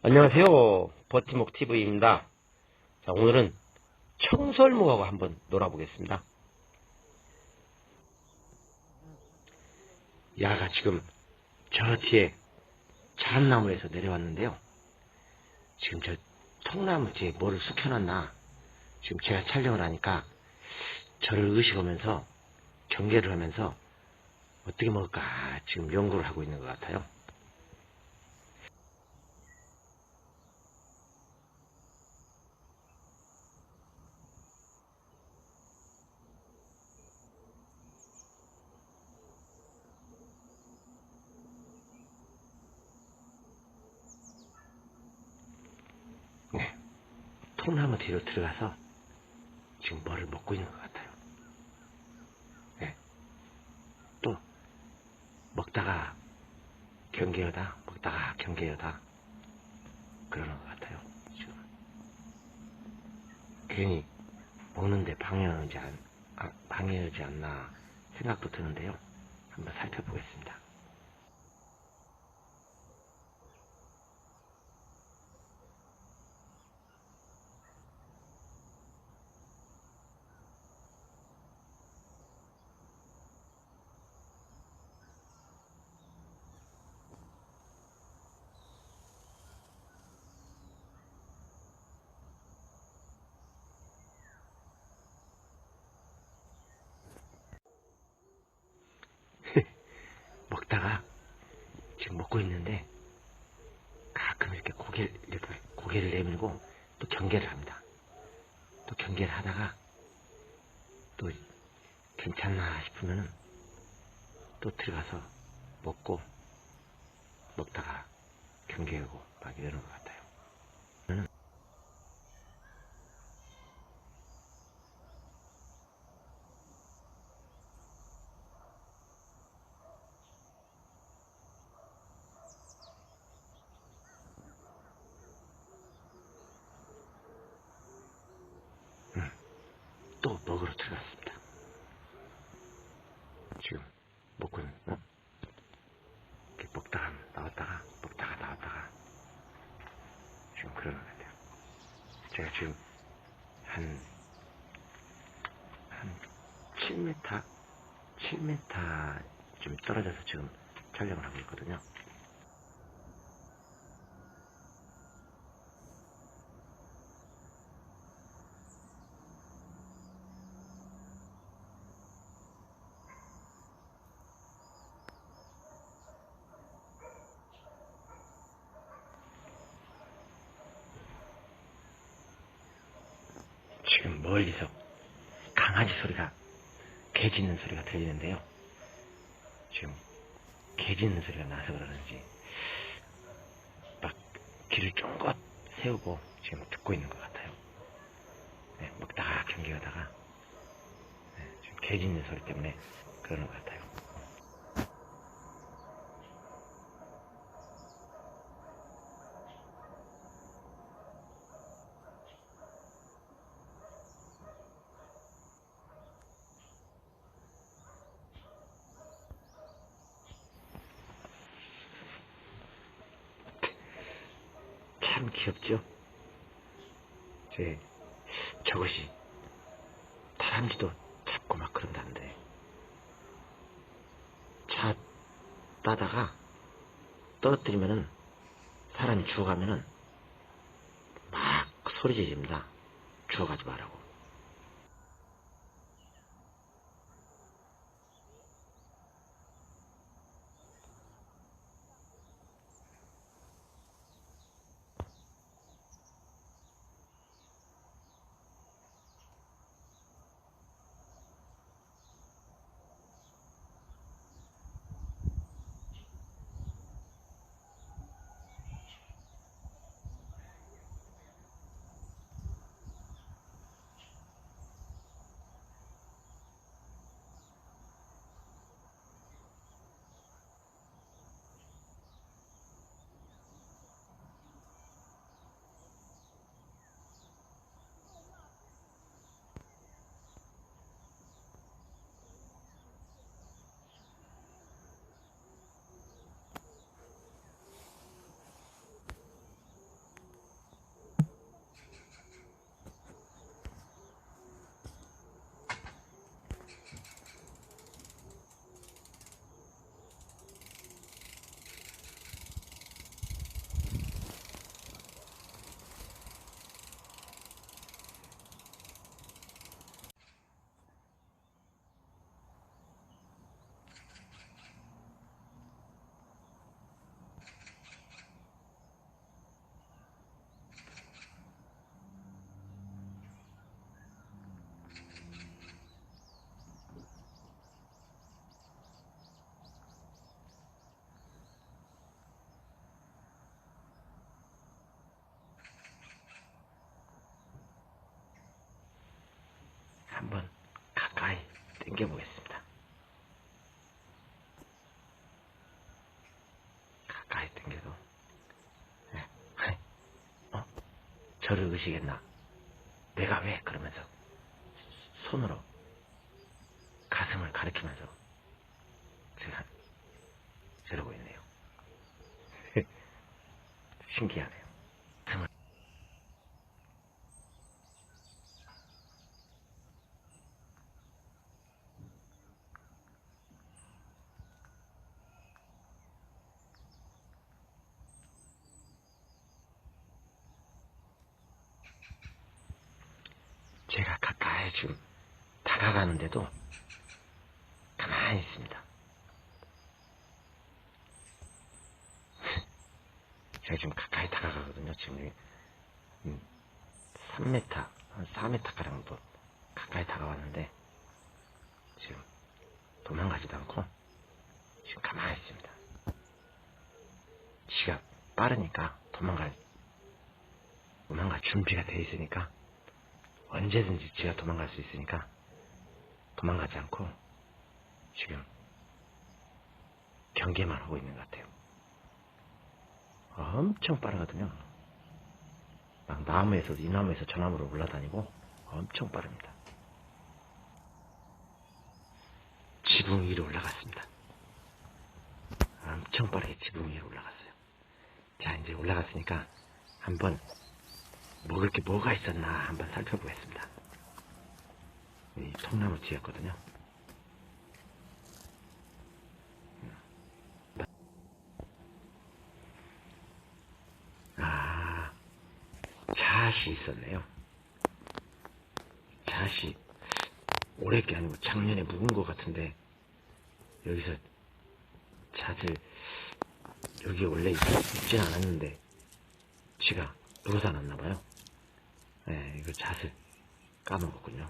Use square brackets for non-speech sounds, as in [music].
안녕하세요. 버티목 TV입니다. 자, 오늘은 청설모하고 한번 놀아보겠습니다. 야가 지금 저 뒤에 자한나무에서 내려왔는데요. 지금 저 통나무 뒤에 뭐를 숙여놨나. 지금 제가 촬영을 하니까 저를 의식하면서 경계를 하면서 어떻게 먹을까 지금 연구를 하고 있는 것 같아요. 통나무 뒤로 들어가서 지금 뭐를 먹고 있는 것 같아요. 네. 또 먹다가 경계하다 먹다가 경계하다 그러는 것 같아요. 지금 괜히 먹는데 방해하지 않, 아, 방해하지 않나 생각도 드는데요. 한번 살펴보겠습니다. 먹다가 먹고 있는데 가끔 이렇게 고개를 이렇게 고개를 내밀고 또 경계를 합니다. 또 경계를 하다가 또 괜찮나 싶으면은 또 들어가서 먹고 먹다가 경계하고 막 이러는 것 같아요. 저는 또 먹으러 들어갔습니다. 지금 먹고 있는, 어? 이렇게 먹다가 나왔다가, 먹다가 나왔다가, 지금 그러는 것 같아요. 지금 한, 한 7m, 7m 좀 떨어져서 지금 촬영을 하고 있거든요. 지금 멀리서 강아지 소리가 개 짖는 소리가 들리는데요. 지금 개 짖는 소리가 나서 그러는지 막 귀를 쫑긋 세우고 지금 듣고 있는 것 같아요. 네, 먹다가 경계하다가 네, 지금 개 짖는 소리 때문에 그러는 것 같아요. 참 귀엽죠? 제 저것이 다람쥐도 잡고 막 그런다는데 차 따다가 떨어뜨리면은 사람이 죽어가면은 막 소리 지릅니다. 죽어가지 말라고. 당겨보겠습니다. 가까이 당겨도, 네. 어? 저를 의식했나? 내가 왜? 그러면서 손으로 가슴을 가리키면서 제가 저러고 있네요. [laughs] 신기하네요. 가슴을 제가 가까이 지금 다가가는데도 가만히 있습니다. [laughs] 제가 지금 가까이 다가가거든요. 지금 여기, 음, 3m, 한 4m 가량 도 가까이 다가왔는데 지금 도망가지도 않고 지금 가만히 있습니다. 지가 빠르니까 도망갈 도망갈 준비가 돼 있으니까 언제든지 지가 도망갈 수 있으니까 도망가지 않고 지금 경계만 하고 있는 것 같아요. 엄청 빠르거든요. 막 나무에서 이 나무에서 저 나무로 올라다니고 엄청 빠릅니다. 지붕 위로 올라갔습니다. 엄청 빠르게 지붕 위로 올라갔어요. 자 이제 올라갔으니까 한번 먹을 게 뭐가 있었나 한번 살펴보겠습니다. 이 통나무 뒤였거든요. 아, 잣이 있었네요. 잣이 올해 게 아니고 작년에 묵은 것 같은데 여기서 잣을 여기 원래 있, 있진 않았는데 지가 물어다 놨나 봐요. 네, 이거 잣을 까먹었군요.